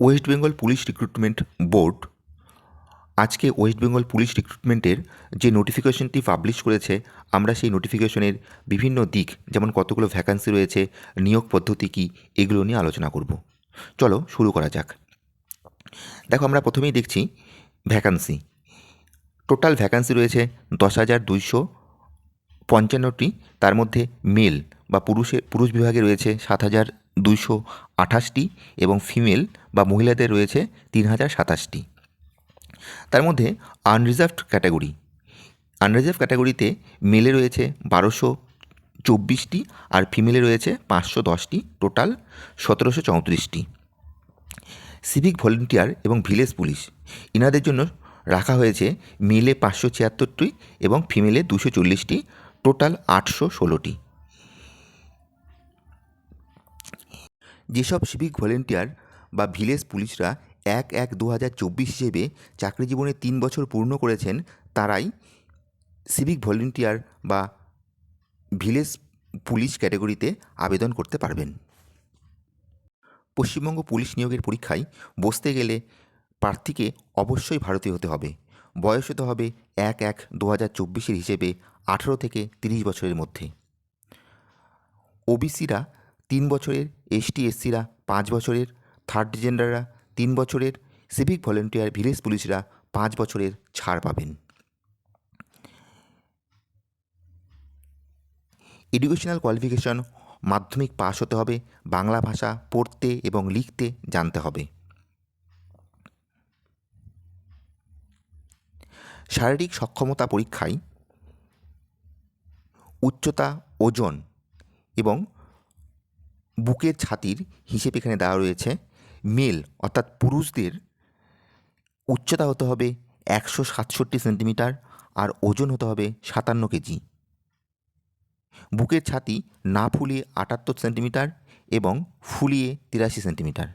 West Bengal police recruitment board আজকে West Bengal police রিক্রুটমেন্টের যে নোটিফিকেশনটি পাবলিশ করেছে, আমরা সেই নোটিফিকেশনের বিভিন্ন দিক, যেমন কতগুলো ভ্যাকান্সি রয়েছে, নিয়োগ পদ্ধতি কী, এগুলো নিয়ে আলোচনা করব। চলো শুরু করা যাক। দেখো আমরা প্রথমেই দেখছি ভ্যাকান্সি টোটাল ভ্যাকান্সি রয়েছে দশ হাজার দুইশো পঞ্চান্নটি, তার মধ্যে মেল বা পুরুষের পুরুষ বিভাগে রয়েছে সাত হাজার দুইশো আঠাশটি এবং ফিমেল বা মহিলাদের রয়েছে তিন হাজার সাতাশটি। তার মধ্যে আনরিজার্ভড ক্যাটাগরি আনরিজার্ভ ক্যাটাগরিতে মেলে রয়েছে বারোশো চব্বিশটি আর ফিমেলে রয়েছে পাঁচশো দশটি টোটাল সতেরোশো চৌত্রিশটি। সিভিক ভলেন্টিয়ার এবং ভিলেজ পুলিশ ইনাদের জন্য রাখা হয়েছে মেলে পাঁচশো ছিয়াত্তরটি এবং ফিমেলে দুশো চল্লিশটি টোটাল আটশো ষোলোটি। যেসব সিভিক ভলেন্টিয়ার বা ভিলেজ পুলিশরা এক এক দু হাজার চব্বিশ হিসেবে চাকরি জীবনে তিন বছর পূর্ণ করেছেন, তারাই সিভিক ভলেন্টিয়ার বা ভিলেজ পুলিশ ক্যাটাগরিতে আবেদন করতে পারবেন। পশ্চিমবঙ্গ পুলিশ নিয়োগের পরীক্ষায় বসতে গেলে প্রার্থীকে অবশ্যই ভারতীয় হতে হবে। বয়স হতে হবে এক এক দু হাজার চব্বিশের হিসেবে আঠেরো থেকে তিরিশ বছরের মধ্যে। ওবিসিরা তিন বছরের এসটি এসসিরা, পাঁচ বছরের থার্ড জেন্ডাররা তিন বছরের সিভিক ভলেন্টিয়ার, ভিলেজ পুলিশরা পাঁচ বছরের ছাড় পাবেন। এডুকেশনাল কোয়ালিফিকেশন মাধ্যমিক পাশ হতে হবে, বাংলা ভাষা পড়তে এবং লিখতে জানতে হবে। শারীরিক সক্ষমতা পরীক্ষায় উচ্চতা, ওজন এবং বুকের ছাতির হিসেব এখানে দেওয়া রয়েছে। মেল, অর্থাৎ পুরুষদের উচ্চতা হতে হবে একশো সাতষট্টি সেন্টিমিটার আর ওজন হতে হবে সাতান্ন কেজি। বুকের ছাতি না ফুলিয়ে আটাত্তর সেন্টিমিটার এবং ফুলিয়ে তিরাশি সেন্টিমিটার।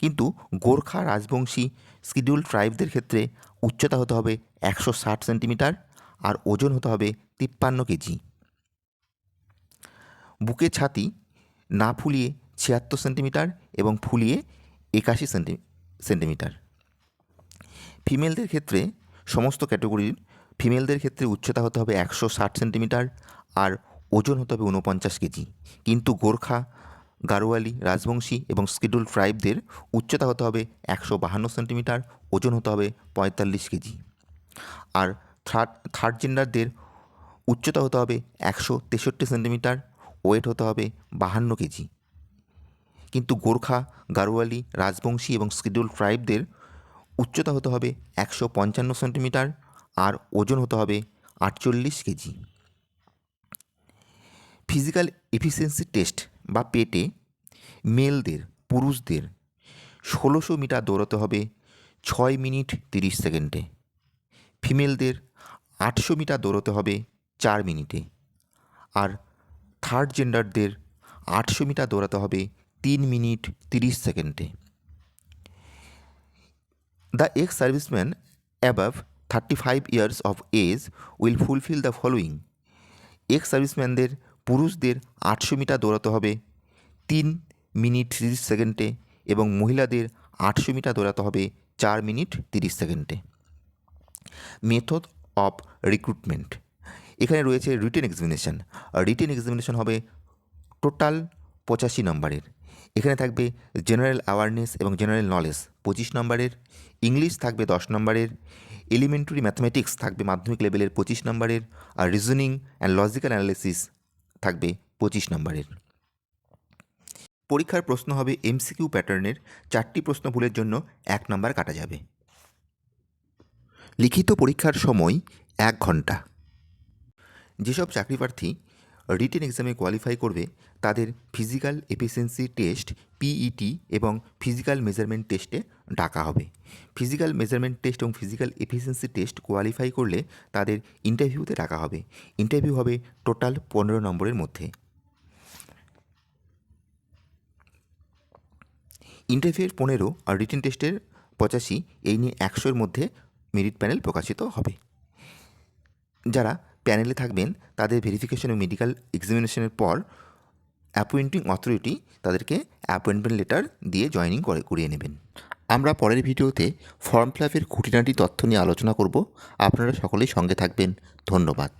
কিন্তু গোর্খা রাজবংশী শিডিউল ট্রাইবদের ক্ষেত্রে উচ্চতা হতে হবে একশো ষাট সেন্টিমিটার আর ওজন হতে হবে তিপ্পান্ন কেজি। বুকের ছাতি না ফুলিয়ে ছিয়াত্তর সেন্টিমিটার এবং ফুলিয়ে একাশি সেন্টি, সেন্টিমিটার। ফিমেলদের ক্ষেত্রে সমস্ত ক্যাটাগরির ফিমেলদের ক্ষেত্রে উচ্চতা হতে হবে একশো ষাট সেন্টিমিটার আর ওজন হতে হবে উনপঞ্চাশ কেজি। কিন্তু গোর্খা, গারোয়ালি, রাজবংশী এবং স্কিডুল ট্রাইবদের উচ্চতা হতে হবে একশো বাহান্ন সেন্টিমিটার, ওজন হতে হবে পঁয়তাল্লিশ কেজি। আর থার্ড থার্ড জেন্ডারদের উচ্চতা হতে হবে একশো তেষট্টি সেন্টিমিটার ওয়েট হতে হবে বাহান্ন কেজি। কিন্তু গোর্খা, গারোয়ালি, রাজবংশী এবং স্কিডুল ট্রাইবদের উচ্চতা হতে হবে একশো পঞ্চান্ন সেন্টিমিটার আর ওজন হতে হবে আটচল্লিশ কেজি। ফিজিক্যাল এফিসিয়েন্সি টেস্ট বা পেটে মেলদের, পুরুষদের ষোলোশো মিটার দৌড়াতে হবে ছয় মিনিট তিরিশ সেকেন্ডে। ফিমেলদের আটশো মিটার দৌড়াতে হবে চার মিনিটে। আর থার্ড জেন্ডারদের আটশো মিটার দৌড়াতে হবে তিন মিনিট তিরিশ সেকেন্ডে। The ex serviceman above thirty five years of age will fulfil the following ex সার্ভিসম্যানদের পুরুষদের আটশো মিটার দৌড়াতে হবে তিন মিনিট তিরিশ সেকেন্ডে এবং মহিলাদের আটশো মিটার দৌড়াতে হবে চার মিনিট তিরিশ সেকেন্ডে। মেথড অফ রিক্রুটমেন্ট এখানে রয়েছে রিটেন এক্সামিনেশান রিটেন এক্সামিনেশন হবে টোটাল পঁচাশি নম্বরের। এখানে থাকবে জেনারেল অ্যাওয়ারনেস এবং জেনারেল নলেজ পঁচিশ নম্বরের। ইংলিশ থাকবে দশ নম্বরের। এলিমেন্টারি ম্যাথমেটিক্স থাকবে মাধ্যমিক লেভেলের পঁচিশ নম্বরের। আর রিজনিং অ্যান্ড লজিক্যাল অ্যানালিসিস থাকবে পঁচিশ নম্বরের। পরীক্ষার প্রশ্ন হবে এমসিকিউ প্যাটার্নের চারটি প্রশ্ন ভুলের জন্য এক নম্বর কাটা যাবে। লিখিত পরীক্ষার সময় এক ঘণ্টা। যেসব চাকরি প্রার্থী রিটেন এক্সামে কোয়ালিফাই করবে, তাদের ফিজিক্যাল এফিসিয়েন্সি টেস্ট পিইটি এবং ফিজিক্যাল মেজারমেন্ট টেস্টে ডাকা হবে। ফিজিক্যাল মেজারমেন্ট টেস্ট এবং ফিজিক্যাল এফিসিয়েন্সি টেস্ট কোয়ালিফাই করলে তাদের ইন্টারভিউতে ডাকা হবে। ইন্টারভিউ হবে টোটাল পনেরো নম্বরের মধ্যে। ইন্টারভিউয়ের পনেরো আর রিটেন টেস্টের পঁচাশি এই নিয়ে একশোর মধ্যে মেরিট প্যানেল প্রকাশিত হবে। যারা প্যানেলে থাকবেন, তাদের ভেরিফিকেশন ও মেডিকেল এক্সামিনেশনের পর অ্যাপয়েন্টিং অথরিটি তাদেরকে অ্যাপয়েন্টমেন্ট লেটার দিয়ে জয়নিং করে, করিয়ে নেবেন। আমরা পরের ভিডিওতে ফর্ম ফিল আপের খুঁটিনাটি তথ্য নিয়ে আলোচনা করব। আপনারা সকলেই সঙ্গে থাকবেন। ধন্যবাদ।